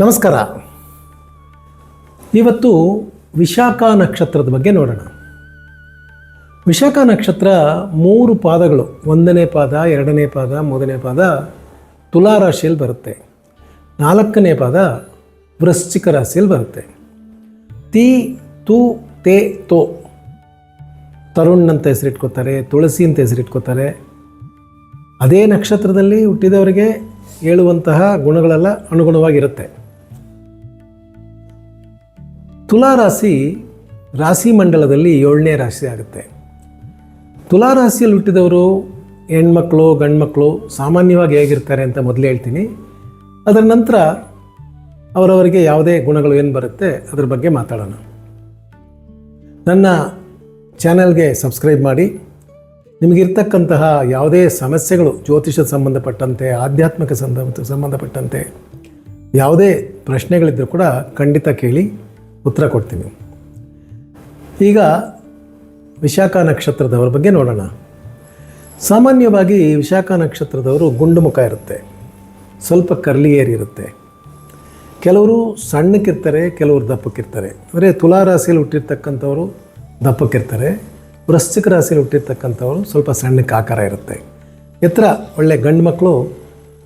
ನಮಸ್ಕಾರ. ಇವತ್ತು ವಿಶಾಖ ನಕ್ಷತ್ರದ ಬಗ್ಗೆ ನೋಡೋಣ. ವಿಶಾಖ ನಕ್ಷತ್ರ ಮೂರು ಪಾದಗಳು, ಒಂದನೇ ಪಾದ, ಎರಡನೇ ಪಾದ, ಮೂರನೇ ಪಾದ ತುಲಾ ರಾಶಿಯಲ್ಲಿ ಬರುತ್ತೆ. ನಾಲ್ಕನೇ ಪಾದ ವೃಶ್ಚಿಕ ರಾಶಿಯಲ್ಲಿ ಬರುತ್ತೆ. ತಿ, ತು, ತೇ, ತೋ. ತರುಣ್ ಅಂತ ಹೆಸರಿಟ್ಕೋತಾರೆ, ತುಳಸಿ ಅಂತ ಹೆಸರಿಟ್ಕೋತಾರೆ. ಅದೇ ನಕ್ಷತ್ರದಲ್ಲಿ ಹುಟ್ಟಿದವರಿಗೆ ಹೇಳುವಂತಹ ಗುಣಗಳೆಲ್ಲ ಅನುಗುಣವಾಗಿರುತ್ತೆ. ತುಲಾ ರಾಶಿ ರಾಶಿ ಮಂಡಲದಲ್ಲಿ ಏಳನೇ ರಾಶಿ ಆಗುತ್ತೆ. ತುಲಾ ರಾಶಿಯಲ್ಲಿ ಹುಟ್ಟಿದವರು ಹೆಣ್ಮಕ್ಳು, ಗಂಡ್ಮಕ್ಳು ಸಾಮಾನ್ಯವಾಗಿ ಹೇಗಿರ್ತಾರೆ ಅಂತ ಮೊದಲು ಹೇಳ್ತೀನಿ. ಅದರ ನಂತರ ಅವರವರಿಗೆ ಯಾವುದೇ ಗುಣಗಳು ಏನು ಬರುತ್ತೆ ಅದ್ರ ಬಗ್ಗೆ ಮಾತಾಡೋಣ. ನನ್ನ ಚಾನೆಲ್ಗೆ ಸಬ್ಸ್ಕ್ರೈಬ್ ಮಾಡಿ. ನಿಮಗಿರ್ತಕ್ಕಂತಹ ಯಾವುದೇ ಸಮಸ್ಯೆಗಳು ಜ್ಯೋತಿಷ ಸಂಬಂಧಪಟ್ಟಂತೆ, ಆಧ್ಯಾತ್ಮಿಕ ಸಂಬಂಧ, ಸಂಬಂಧಪಟ್ಟಂತೆ ಯಾವುದೇ ಪ್ರಶ್ನೆಗಳಿದ್ದರೂ ಕೂಡ ಖಂಡಿತ ಕೇಳಿ ಉತ್ತರ ಕೊಡ್ತೀನಿ. ಈಗ ವಿಶಾಖ ನಕ್ಷತ್ರದವರ ಬಗ್ಗೆ ನೋಡೋಣ. ಸಾಮಾನ್ಯವಾಗಿ ವಿಶಾಖ ನಕ್ಷತ್ರದವರು ಗುಂಡು ಮುಖ ಇರುತ್ತೆ, ಸ್ವಲ್ಪ ಕರ್ಲಿ ಏರ್ ಇರುತ್ತೆ. ಕೆಲವರು ಸಣ್ಣಕ್ಕಿರ್ತಾರೆ, ಕೆಲವರು ದಪ್ಪಕ್ಕಿರ್ತಾರೆ. ಅಂದರೆ ತುಲಾರಾಸಿಯಲ್ಲಿ ಹುಟ್ಟಿರ್ತಕ್ಕಂಥವರು ದಪ್ಪಕ್ಕಿರ್ತಾರೆ ವೃಶ್ಚಿಕ ರಾಶಿಯಲ್ಲಿ ಹುಟ್ಟಿರ್ತಕ್ಕಂಥವ್ರು ಸ್ವಲ್ಪ ಸಣ್ಣಕ್ಕೆ ಆಕಾರ ಇರುತ್ತೆ. ಎತ್ತರ ಒಳ್ಳೆ ಗಂಡು ಮಕ್ಕಳು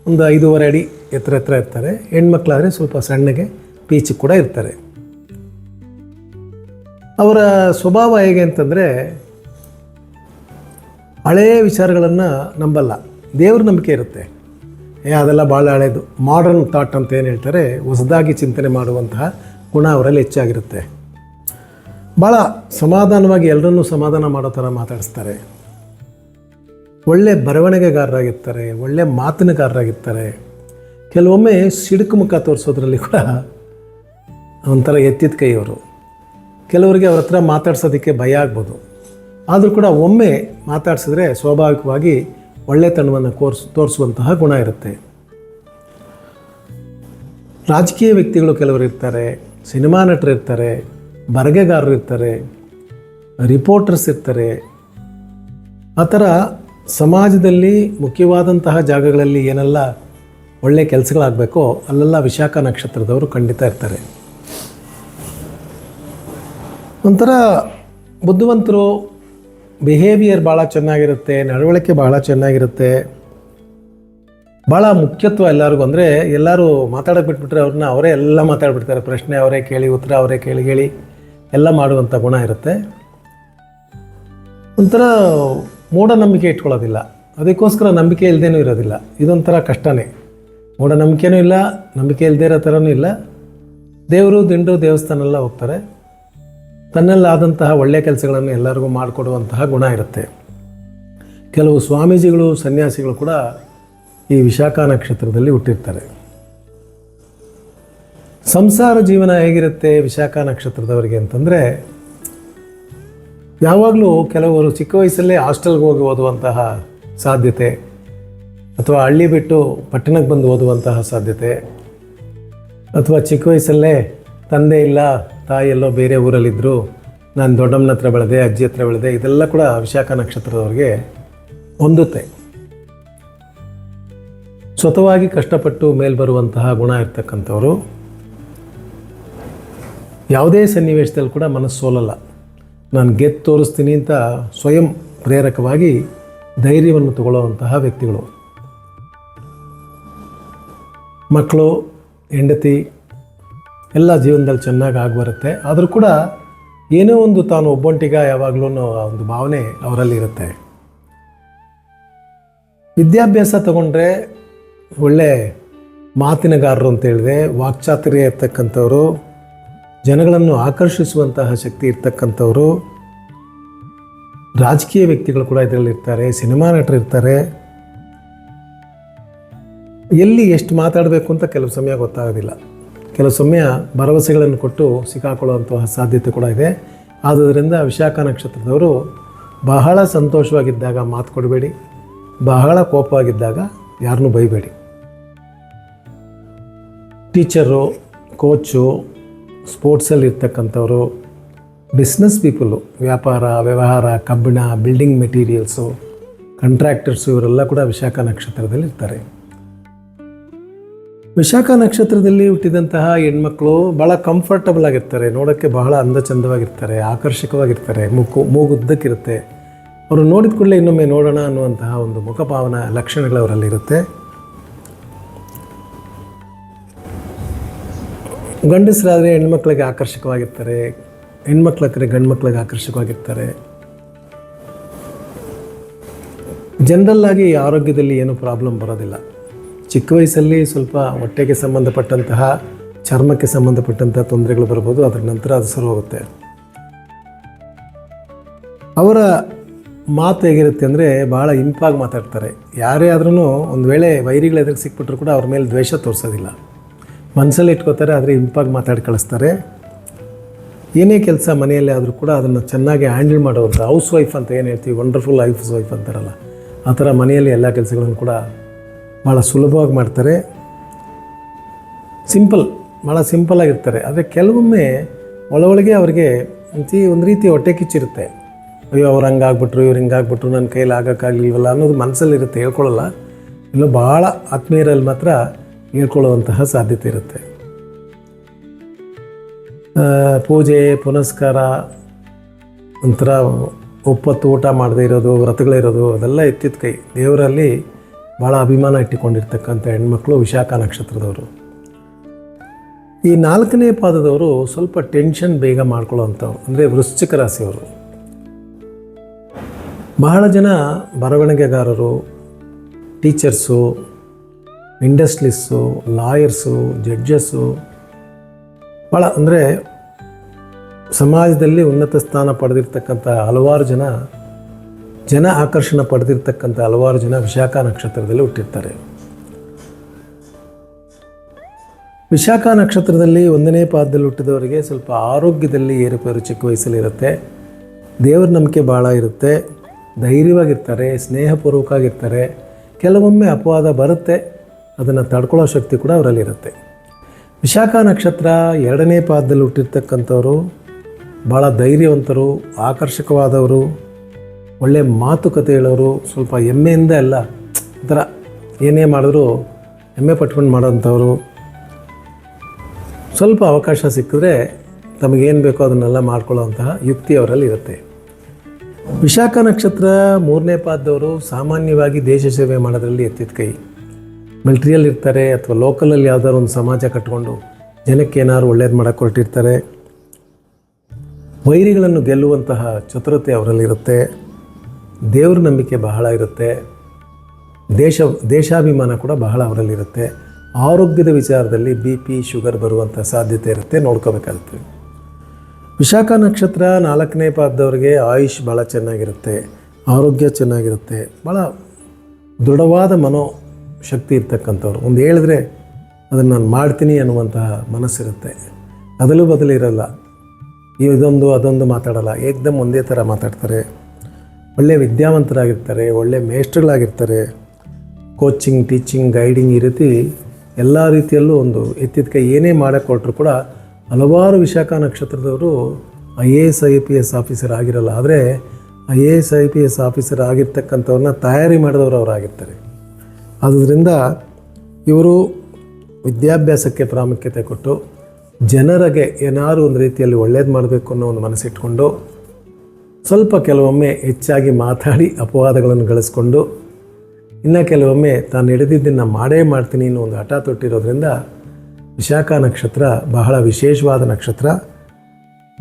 ಒಂದು ಐದೂವರೆ ಅಡಿ ಎತ್ತರ ಎತ್ತರ ಇರ್ತಾರೆ. ಹೆಣ್ಮಕ್ಳಾದರೆ ಸ್ವಲ್ಪ ಸಣ್ಣಗೆ ಪೀಚಿ ಕೂಡ ಇರ್ತಾರೆ. ಅವರ ಸ್ವಭಾವ ಹೇಗೆ ಅಂತಂದರೆ ಹಳೆಯ ವಿಚಾರಗಳನ್ನು ನಂಬಲ್ಲ. ದೇವ್ರ ನಂಬಿಕೆ ಇರುತ್ತೆ. ಏ, ಅದೆಲ್ಲ ಭಾಳ ಹಳೆಯದು ಮಾಡರ್ನ್ ಥಾಟ್ ಅಂತ ಏನು ಹೇಳ್ತಾರೆ, ಹೊಸದಾಗಿ ಚಿಂತನೆ ಮಾಡುವಂತಹ ಗುಣ ಅವರಲ್ಲಿ ಹೆಚ್ಚಾಗಿರುತ್ತೆ. ಭಾಳ ಸಮಾಧಾನವಾಗಿ ಎಲ್ಲರನ್ನೂ ಸಮಾಧಾನ ಮಾಡೋ ಥರ ಮಾತಾಡಿಸ್ತಾರೆ. ಒಳ್ಳೆ ಬರವಣಿಗೆಗಾರರಾಗಿರ್ತಾರೆ, ಒಳ್ಳೆ ಮಾತಿನಗಾರರಾಗಿರ್ತಾರೆ. ಕೆಲವೊಮ್ಮೆ ಸಿಡುಕು ಮುಖ ತೋರಿಸೋದ್ರಲ್ಲಿ ಕೂಡ ಒಂಥರ ಎತ್ತಿದ ಕೈಯವರು. ಕೆಲವರಿಗೆ ಅವ್ರ ಹತ್ರ ಮಾತಾಡ್ಸೋದಕ್ಕೆ ಭಯ ಆಗ್ಬೋದು. ಆದರೂ ಕೂಡ ಒಮ್ಮೆ ಮಾತಾಡಿಸಿದ್ರೆ ಸ್ವಾಭಾವಿಕವಾಗಿ ಒಳ್ಳೆತನವನ್ನು ಕೋರ್ಸ್, ತೋರಿಸುವಂತಹ ಗುಣ ಇರುತ್ತೆ. ರಾಜಕೀಯ ವ್ಯಕ್ತಿಗಳು ಕೆಲವರು ಇರ್ತಾರೆ, ಸಿನಿಮಾ ನಟರು ಇರ್ತಾರೆ ಬರಗೆಗಾರರು ಇರ್ತಾರೆ ರಿಪೋರ್ಟರ್ಸ್ ಇರ್ತಾರೆ. ಆ ಥರ ಸಮಾಜದಲ್ಲಿ ಮುಖ್ಯವಾದಂತಹ ಜಾಗಗಳಲ್ಲಿ ಏನೆಲ್ಲ ಒಳ್ಳೆಯ ಕೆಲಸಗಳಾಗಬೇಕೋ ಅಲ್ಲೆಲ್ಲ ವಿಶಾಖ ನಕ್ಷತ್ರದವರು ಖಂಡಿತ ಇರ್ತಾರೆ. ಒಂಥರ ಬುದ್ಧಿವಂತರು ಬಿಹೇವಿಯರ್ ಭಾಳ ಚೆನ್ನಾಗಿರುತ್ತೆ, ನಡವಳಿಕೆ ಭಾಳ ಚೆನ್ನಾಗಿರುತ್ತೆ. ಭಾಳ ಮುಖ್ಯತ್ವ ಎಲ್ಲರಿಗೂ ಅಂದರೆ ಎಲ್ಲರೂ ಮಾತಾಡೋಕೆ ಬಿಟ್ಬಿಟ್ರೆ ಅವ್ರನ್ನ ಅವರೇ ಎಲ್ಲ ಮಾತಾಡ್ಬಿಡ್ತಾರೆ. ಪ್ರಶ್ನೆ ಅವರೇ ಕೇಳಿ, ಉತ್ತರ ಅವರೇ ಕೇಳಿ ಕೇಳಿ ಎಲ್ಲ ಮಾಡುವಂಥ ಗುಣ ಇರುತ್ತೆ. ಒಂಥರ ಮೂಢನಂಬಿಕೆ ಇಟ್ಕೊಳ್ಳೋದಿಲ್ಲ. ಅದಕ್ಕೋಸ್ಕರ ನಂಬಿಕೆ ಇಲ್ಲದೇನೂ ಇರೋದಿಲ್ಲ. ಇದೊಂಥರ ಕಷ್ಟನೇ. ಮೂಢನಂಬಿಕೆನೂ ಇಲ್ಲ, ನಂಬಿಕೆ ಇಲ್ಲದೇ ಇರೋ ಥರನೂ ಇಲ್ಲ. ದೇವರು, ದಿಂಡು ದೇವಸ್ಥಾನ ಎಲ್ಲ ಹೋಗ್ತಾರೆ. ತನ್ನಲ್ಲಾದಂತಹ ಒಳ್ಳೆಯ ಕೆಲಸಗಳನ್ನು ಎಲ್ಲರಿಗೂ ಮಾಡಿಕೊಡುವಂತಹ ಗುಣ ಇರುತ್ತೆ. ಕೆಲವು ಸ್ವಾಮೀಜಿಗಳು, ಸನ್ಯಾಸಿಗಳು ಕೂಡ ಈ ವಿಶಾಖ ನಕ್ಷತ್ರದಲ್ಲಿ ಹುಟ್ಟಿರ್ತಾರೆ. ಸಂಸಾರ ಜೀವನ ಹೇಗಿರುತ್ತೆ ವಿಶಾಖ ನಕ್ಷತ್ರದವರಿಗೆ ಅಂತಂದರೆ, ಯಾವಾಗಲೂ ಕೆಲವರು ಚಿಕ್ಕ ವಯಸ್ಸಲ್ಲೇ ಹಾಸ್ಟೆಲ್ಗೆ ಹೋಗಿ ಓದುವಂತಹ ಸಾಧ್ಯತೆ, ಅಥವಾ ಹಳ್ಳಿ ಬಿಟ್ಟು ಪಟ್ಟಣಕ್ಕೆ ಬಂದು ಓದುವಂತಹ ಸಾಧ್ಯತೆ, ಅಥವಾ ಚಿಕ್ಕ ವಯಸ್ಸಲ್ಲೇ ತಂದೆ ಇಲ್ಲ, ತಾಯಿ ಎಲ್ಲೋ ಬೇರೆ ಊರಲ್ಲಿದ್ದರು ನಾನು ದೊಡ್ಡಮ್ಮನ ಹತ್ರ ಬೆಳೆದೆ, ಅಜ್ಜಿ ಹತ್ರ ಬೆಳೆದೆ, ಇದೆಲ್ಲ ಕೂಡ ವಿಶಾಖ ನಕ್ಷತ್ರದವ್ರಿಗೆ ಹೊಂದುತ್ತೆ. ಸ್ವತವಾಗಿ ಕಷ್ಟಪಟ್ಟು ಮೇಲೆ ಬರುವಂತಹ ಗುಣ ಇರ್ತಕ್ಕಂಥವ್ರು ಯಾವುದೇ ಸನ್ನಿವೇಶದಲ್ಲಿ ಕೂಡ ಮನಸ್ಸು ಸೋಲಲ್ಲ. ನಾನು ಗೆದ್ದು ತೋರಿಸ್ತೀನಿ ಅಂತ ಸ್ವಯಂ ಪ್ರೇರಕವಾಗಿ ಧೈರ್ಯವನ್ನು ತಗೊಳ್ಳುವಂತಹ ವ್ಯಕ್ತಿಗಳು. ಮಕ್ಕಳು, ಹೆಂಡತಿ, ಎಲ್ಲ ಜೀವನದಲ್ಲಿ ಚೆನ್ನಾಗಿ ಆಗಿಬರುತ್ತೆ ಆದರೂ ಕೂಡ ಏನೋ ಒಂದು ತಾನು ಒಬ್ಬೊಂಟಿಗ ಯಾವಾಗಲೂ ಒಂದು ಭಾವನೆ ಅವರಲ್ಲಿ ಇರುತ್ತೆ. ವಿದ್ಯಾಭ್ಯಾಸ ತಗೊಂಡ್ರೆ ಒಳ್ಳೆ ಮಾತಿನಗಾರರು ಅಂತ ಹೇಳಿದೆ ವಾಕ್ಚಾತುರ್ಯ ಇರ್ತಕ್ಕಂಥವ್ರು ಜನಗಳನ್ನು ಆಕರ್ಷಿಸುವಂತಹ ಶಕ್ತಿ ಇರ್ತಕ್ಕಂಥವರು ರಾಜಕೀಯ ವ್ಯಕ್ತಿಗಳು ಕೂಡ ಇದರಲ್ಲಿ ಇರ್ತಾರೆ, ಸಿನಿಮಾ ನಟರು ಇರ್ತಾರೆ. ಎಲ್ಲಿ ಎಷ್ಟು ಮಾತಾಡಬೇಕು ಅಂತ ಕೆಲವು ಸಮಯ ಗೊತ್ತಾಗೋದಿಲ್ಲ. ಕೆಲವು ಸಮಯ ಭರವಸೆಗಳನ್ನು ಕೊಟ್ಟು ಸಿಕ್ಕಾಕೊಳ್ಳುವಂತಹ ಸಾಧ್ಯತೆ ಕೂಡ ಇದೆ. ಆದ್ದರಿಂದ ವಿಶಾಖ ನಕ್ಷತ್ರದವರು ಬಹಳ ಸಂತೋಷವಾಗಿದ್ದಾಗ ಮಾತು ಕೊಡಬೇಡಿ, ಬಹಳ ಕೋಪವಾಗಿದ್ದಾಗ ಯಾರನ್ನೂ ಬೈಬೇಡಿ. ಟೀಚರು, ಕೋಚು ಸ್ಪೋರ್ಟ್ಸಲ್ಲಿ ಇರ್ತಕ್ಕಂಥವ್ರು ಬಿಸ್ನೆಸ್ ಪೀಪಲು ವ್ಯಾಪಾರ, ವ್ಯವಹಾರ, ಕಬ್ಬಿಣ ಬಿಲ್ಡಿಂಗ್ ಮೆಟೀರಿಯಲ್ಸು ಕಾಂಟ್ರಾಕ್ಟರ್ಸು ಇವರೆಲ್ಲ ಕೂಡ ವಿಶಾಖ ನಕ್ಷತ್ರದಲ್ಲಿ ಇರ್ತಾರೆ ವಿಶಾಖ ನಕ್ಷತ್ರದಲ್ಲಿ ಹುಟ್ಟಿದಂತಹ ಹೆಣ್ಮಕ್ಳು ಭಾಳ ಕಂಫರ್ಟಬಲ್ ಆಗಿರ್ತಾರೆ, ನೋಡೋಕ್ಕೆ ಬಹಳ ಅಂದ ಚಂದವಾಗಿರ್ತಾರೆ ಆಕರ್ಷಕವಾಗಿರ್ತಾರೆ ಮುಕ್ಕು ಮೂಗುದ್ದಕ್ಕಿರುತ್ತೆ. ಅವರು ನೋಡಿದ ಕೂಡಲೇ ಇನ್ನೊಮ್ಮೆ ನೋಡೋಣ ಅನ್ನುವಂತಹ ಒಂದು ಮುಖಭಾವನ, ಲಕ್ಷಣಗಳು ಅವರಲ್ಲಿರುತ್ತೆ. ಗಂಡಸರಾದರೆ ಹೆಣ್ಮಕ್ಳಿಗೆ ಆಕರ್ಷಕವಾಗಿರ್ತಾರೆ ಹೆಣ್ಮಕ್ಳಾದ್ರೆ ಗಂಡು ಮಕ್ಳಿಗೆ ಆಕರ್ಷಕವಾಗಿರ್ತಾರೆ ಆಗಿ ಆರೋಗ್ಯದಲ್ಲಿ ಏನು ಪ್ರಾಬ್ಲಮ್ ಬರೋದಿಲ್ಲ. ಚಿಕ್ಕ ವಯಸ್ಸಲ್ಲಿ ಸ್ವಲ್ಪ ಹೊಟ್ಟೆಗೆ ಸಂಬಂಧಪಟ್ಟಂತಹ, ಚರ್ಮಕ್ಕೆ ಸಂಬಂಧಪಟ್ಟಂತಹ ತೊಂದರೆಗಳು ಬರ್ಬೋದು, ಅದರ ನಂತರ ಅದು ಸರಿ ಹೋಗುತ್ತೆ ಅವರ ಮಾತು ಹೇಗಿರುತ್ತೆ ಅಂದರೆ ಭಾಳ ಇಂಪಾಗಿ ಮಾತಾಡ್ತಾರೆ. ಯಾರೇ ಆದ್ರೂ ಒಂದು ವೇಳೆ ವೈರಿಗಳು ಎದುರಿಗೆ ಸಿಕ್ಬಿಟ್ರು ಕೂಡ ಅವ್ರ ಮೇಲೆ ದ್ವೇಷ ತೋರಿಸೋದಿಲ್ಲ. ಮನಸ್ಸಲ್ಲಿ ಇಟ್ಕೋತಾರೆ, ಆದರೆ ಇಂಪಾಗಿ ಮಾತಾಡಿ ಕಳಿಸ್ತಾರೆ. ಏನೇ ಕೆಲಸ ಮನೆಯಲ್ಲೇ ಆದರೂ ಕೂಡ ಅದನ್ನು ಚೆನ್ನಾಗಿ ಹ್ಯಾಂಡಲ್ ಮಾಡೋವಂಥ ಹೌಸ್ ವೈಫ್ ಅಂತ ಏನು ಹೇಳ್ತೀವಿ, ವಂಡರ್ಫುಲ್ ಹೌಸ್ ವೈಫ್ ಅಂತಾರಲ್ಲ, ಆ ಥರ ಮನೆಯಲ್ಲಿ ಎಲ್ಲ ಕೆಲಸಗಳನ್ನು ಕೂಡ ಭಾಳ ಸುಲಭವಾಗಿ ಮಾಡ್ತಾರೆ. ಸಿಂಪಲ್ ಭಾಳ ಸಿಂಪಲಾಗಿರ್ತಾರೆ ಆದರೆ ಕೆಲವೊಮ್ಮೆ ಒಳಗೆ ಅವರಿಗೆ ಒಂದು ರೀತಿ ಹೊಟ್ಟೆ ಕಿಚ್ಚಿರುತ್ತೆ. ಅಯ್ಯೋ, ಅವ್ರು ಹಂಗಾಗ್ಬಿಟ್ರು ಇವ್ರು ಹಿಂಗಾಗ್ಬಿಟ್ರು ನನ್ನ ಕೈಲಿ ಆಗೋಕ್ಕಾಗಲಿಲ್ವಲ್ಲ ಅನ್ನೋದು ಮನಸ್ಸಲ್ಲಿರುತ್ತೆ ಹೇಳ್ಕೊಳ್ಳಲ್ಲ. ಇಲ್ಲೋ ಭಾಳ ಆತ್ಮೀಯರಲ್ಲಿ ಮಾತ್ರ ಹೇಳ್ಕೊಳ್ಳುವಂತಹ ಸಾಧ್ಯತೆ ಇರುತ್ತೆ. ಪೂಜೆ, ಪುನಸ್ಕಾರ, ಒಂಥರ ಒಪ್ಪತ್ತು ಊಟ ಮಾಡದೇ ಇರೋದು ವ್ರತಗಳಿರೋದು ಅದೆಲ್ಲ ಎತ್ತಿದ ಕೈ. ದೇವರಲ್ಲಿ ಭಾಳ ಅಭಿಮಾನ ಇಟ್ಟುಕೊಂಡಿರ್ತಕ್ಕಂಥ ಹೆಣ್ಮಕ್ಳು ವಿಶಾಖ ನಕ್ಷತ್ರದವರು. ಈ ನಾಲ್ಕನೇ ಪಾದದವರು ಸ್ವಲ್ಪ ಟೆನ್ಷನ್ ಬೇಗ ಮಾಡ್ಕೊಳ್ಳೋವಂಥವ್ರು, ಅಂದರೆ ವೃಶ್ಚಿಕ ರಾಶಿಯವರು. ಬಹಳ ಜನ ಬರವಣಿಗೆಗಾರರು, ಟೀಚರ್ಸು ಇಂಡಸ್ಟ್ರೀಸು, ಲಾಯರ್ಸು, ಜಡ್ಜಸ್ಸು ಭಾಳ ಅಂದರೆ ಸಮಾಜದಲ್ಲಿ ಉನ್ನತ ಸ್ಥಾನ ಪಡೆದಿರ್ತಕ್ಕಂಥ ಹಲವಾರು ಜನ ಜನ ಆಕರ್ಷಣೆ ಪಡೆದಿರ್ತಕ್ಕಂಥ ಹಲವಾರು ಜನ ವಿಶಾಖ ನಕ್ಷತ್ರದಲ್ಲಿ ಹುಟ್ಟಿರ್ತಾರೆ. ವಿಶಾಖ ನಕ್ಷತ್ರದಲ್ಲಿ ಒಂದನೇ ಪಾದದಲ್ಲಿ ಹುಟ್ಟಿದವರಿಗೆ ಸ್ವಲ್ಪ ಆರೋಗ್ಯದಲ್ಲಿ ಏರುಪೇರು ಚಿಕ್ಕ ವಯಸ್ಸಲ್ಲಿರುತ್ತೆ. ದೇವರ ನಂಬಿಕೆ ಭಾಳ ಇರುತ್ತೆ. ಧೈರ್ಯವಾಗಿರ್ತಾರೆ, ಸ್ನೇಹಪೂರ್ವಕವಾಗಿರ್ತಾರೆ. ಕೆಲವೊಮ್ಮೆ ಅಪವಾದ ಬರುತ್ತೆ. ಅದನ್ನು ತಡ್ಕೊಳ್ಳೋ ಶಕ್ತಿ ಕೂಡ ಅವರಲ್ಲಿರುತ್ತೆ. ವಿಶಾಖ ನಕ್ಷತ್ರ ಎರಡನೇ ಪಾದದಲ್ಲಿ ಹುಟ್ಟಿರ್ತಕ್ಕಂಥವರು ಭಾಳ ಧೈರ್ಯವಂತರು, ಆಕರ್ಷಕವಾದವರು ಒಳ್ಳೆಯ ಮಾತುಕತೆ ಹೇಳೋರು, ಸ್ವಲ್ಪ ಹೆಮ್ಮೆಯಿಂದ ಎಲ್ಲ ಒಂಥರ ಏನೇ ಮಾಡಿದ್ರು ಹೆಮ್ಮೆ ಪಟ್ಕೊಂಡು ಮಾಡೋಂಥವ್ರು. ಸ್ವಲ್ಪ ಅವಕಾಶ ಸಿಕ್ಕಿದ್ರೆ ತಮಗೇನು ಬೇಕೋ ಅದನ್ನೆಲ್ಲ ಮಾಡ್ಕೊಳ್ಳೋವಂತಹ ಯುಕ್ತಿ ಅವರಲ್ಲಿ ಇರುತ್ತೆ ವಿಶಾಖ ನಕ್ಷತ್ರ ಮೂರನೇ ಪಾದದವರು ಸಾಮಾನ್ಯವಾಗಿ ದೇಶ ಸೇವೆ ಮಾಡೋದ್ರಲ್ಲಿ ಎತ್ತಿದ ಕೈ. ಮಿಲ್ಟ್ರಿಯಲ್ಲಿ ಇರ್ತಾರೆ ಅಥವಾ ಲೋಕಲಲ್ಲಿ ಯಾವ್ದಾದ್ರು ಒಂದು ಸಮಾಜ ಕಟ್ಕೊಂಡು ಜನಕ್ಕೆ ಏನಾದ್ರು ಒಳ್ಳೇದು ಮಾಡೋಕ್ಕೆ ಹೊರಟಿರ್ತಾರೆ ವೈರಿಗಳನ್ನು ಗೆಲ್ಲುವಂತಹ ಚತುರತೆ ಅವರಲ್ಲಿರುತ್ತೆ. ದೇವ್ರ ನಂಬಿಕೆ ಬಹಳ ಇರುತ್ತೆ. ದೇಶ, ದೇಶಾಭಿಮಾನ ಕೂಡ ಬಹಳ ಅವರಲ್ಲಿರುತ್ತೆ. ಆರೋಗ್ಯದ ವಿಚಾರದಲ್ಲಿ ಬಿ ಪಿ, ಶುಗರ್ ಬರುವಂಥ ಸಾಧ್ಯತೆ ಇರುತ್ತೆ. ನೋಡ್ಕೋಬೇಕಾಗುತ್ತೆ. ವಿಶಾಖ ನಕ್ಷತ್ರ ನಾಲ್ಕನೇ ಪಾದದವರಿಗೆ ಆಯುಷ್ ಭಾಳ ಚೆನ್ನಾಗಿರುತ್ತೆ. ಆರೋಗ್ಯ ಚೆನ್ನಾಗಿರುತ್ತೆ. ಭಾಳ ದೃಢವಾದ ಮನೋ ಶಕ್ತಿ ಇರ್ತಕ್ಕಂಥವ್ರು. ಒಂದು ಹೇಳಿದ್ರೆ ಅದನ್ನು ನಾನು ಮಾಡ್ತೀನಿ ಅನ್ನುವಂತಹ ಮನಸ್ಸಿರುತ್ತೆ. ಅದಲು ಬದಲು ಇರಲ್ಲ. ಇದೊಂದು ಅದೊಂದು ಮಾತಾಡಲ್ಲ. ಏಕ್ದಮ್ ಒಂದೇ ಥರ ಮಾತಾಡ್ತಾರೆ. ಒಳ್ಳೆಯ ವಿದ್ಯಾವಂತರಾಗಿರ್ತಾರೆ ಒಳ್ಳೆಯ ಮೇಸ್ಟ್ರುಗಳಾಗಿರ್ತಾರೆ ಕೋಚಿಂಗ್, ಟೀಚಿಂಗ್, ಗೈಡಿಂಗ್ ಈ ರೀತಿ ಎಲ್ಲ ರೀತಿಯಲ್ಲೂ ಒಂದು ಎತ್ತಿದ ಕೈ ಏನೇ ಮಾಡಕ್ಕೆ ಕೊಟ್ಟರು ಕೂಡ ಹಲವಾರು Vishakha ನಕ್ಷತ್ರದವರು I A S, I P S officer ಆಗಿರಲ್ಲ. ಆದರೆ I A S, I P S officer ಆಗಿರ್ತಕ್ಕಂಥವ್ರನ್ನ ತಯಾರಿ ಮಾಡಿದವರು ಅವರಾಗಿರ್ತಾರೆ ಆದ್ದರಿಂದ ಇವರು ವಿದ್ಯಾಭ್ಯಾಸಕ್ಕೆ ಪ್ರಾಮುಖ್ಯತೆ ಕೊಟ್ಟು ಜನರಿಗೆ ಏನಾದರೂ ಒಂದು ರೀತಿಯಲ್ಲಿ ಒಳ್ಳೇದು ಮಾಡಬೇಕು ಅನ್ನೋ ಒಂದು ಮನಸ್ಸಿಟ್ಕೊಂಡು ಸ್ವಲ್ಪ ಕೆಲವೊಮ್ಮೆ ಹೆಚ್ಚಾಗಿ ಮಾತಾಡಿ ಅಪವಾದಗಳನ್ನು ಗಳಿಸ್ಕೊಂಡು ಇನ್ನು ಕೆಲವೊಮ್ಮೆ ತಾನು ಹಿಡಿದಿದ್ದನ್ನು ಮಾಡೇ ಮಾಡ್ತೀನಿ ಅನ್ನೋ ಒಂದು ಹಠ ತೊಟ್ಟಿರೋದ್ರಿಂದ ವಿಶಾಖ ನಕ್ಷತ್ರ ಬಹಳ ವಿಶೇಷವಾದ ನಕ್ಷತ್ರ.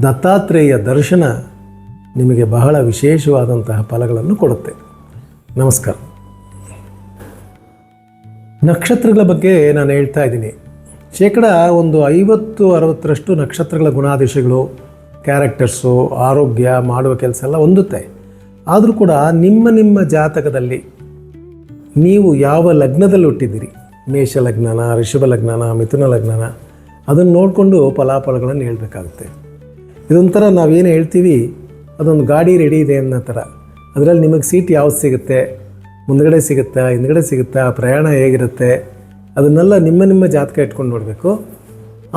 ದತ್ತಾತ್ರೇಯ ದರ್ಶನ ನಿಮಗೆ ಬಹಳ ವಿಶೇಷವಾದಂತಹ ಫಲಗಳನ್ನು ಕೊಡುತ್ತೆ. ನಮಸ್ಕಾರ. ನಕ್ಷತ್ರಗಳ ಬಗ್ಗೆ ನಾನು ಹೇಳ್ತಾ ಇದ್ದೀನಿ. ಶೇಕಡ ಒಂದು ಐವತ್ತು ಅರವತ್ತರಷ್ಟು ನಕ್ಷತ್ರಗಳ ಗುಣಾದೇಶಗಳು, ಕ್ಯಾರೆಕ್ಟರ್ಸು, ಆರೋಗ್ಯ, ಮಾಡುವ ಕೆಲಸ ಎಲ್ಲ ಹೊಂದುತ್ತೆ ಆದರೂ ಕೂಡ ನಿಮ್ಮ ನಿಮ್ಮ ಜಾತಕದಲ್ಲಿ ನೀವು ಯಾವ ಲಗ್ನದಲ್ಲಿ ಹುಟ್ಟಿದ್ದೀರಿ? ಮೇಷ ಲಗ್ನನ ಋಷಭ ಲಗ್ನನ, ಮಿಥುನ ಲಗ್ನನ? ಅದನ್ನು ನೋಡಿಕೊಂಡು ಫಲಾಫಲಗಳನ್ನು ಹೇಳಬೇಕಾಗುತ್ತೆ. ಇದೊಂಥರ ನಾವೇನು ಹೇಳ್ತೀವಿ? ಅದೊಂದು ಗಾಡಿ ರೆಡಿ ಇದೆ ಅನ್ನೋ ಥರ. ಅದರಲ್ಲಿ ನಿಮಗೆ ಸೀಟ್ ಯಾವ್ದು ಸಿಗುತ್ತೆ? ಮುಂದ್ಗಡೆ ಸಿಗುತ್ತಾ, ಹಿಂದ್ಗಡೆ ಸಿಗುತ್ತಾ, ಪ್ರಯಾಣ ಹೇಗಿರುತ್ತೆ, ಅದನ್ನೆಲ್ಲ ನಿಮ್ಮ ನಿಮ್ಮ ಜಾತಕ ಇಟ್ಕೊಂಡು ನೋಡಬೇಕು.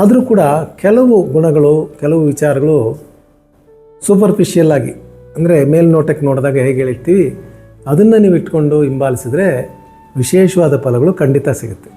ಆದರೂ ಕೂಡ ಕೆಲವು ಗುಣಗಳು, ಕೆಲವು ವಿಚಾರಗಳು ಸೂಪರ್ಫಿಷಿಯಲ್ ಆಗಿ, ಅಂದರೆ ಮೇಲ್ನೋಟಕ್ಕೆ ನೋಡಿದಾಗ ಹೇಗೆ ಹೇಳಿರ್ತೀವಿ, ಅದನ್ನು ನೀವು ಇಟ್ಕೊಂಡು ಹಿಂಬಾಲಿಸಿದ್ರೆ ವಿಶೇಷವಾದ ಫಲಗಳು ಖಂಡಿತ ಸಿಗುತ್ತೆ.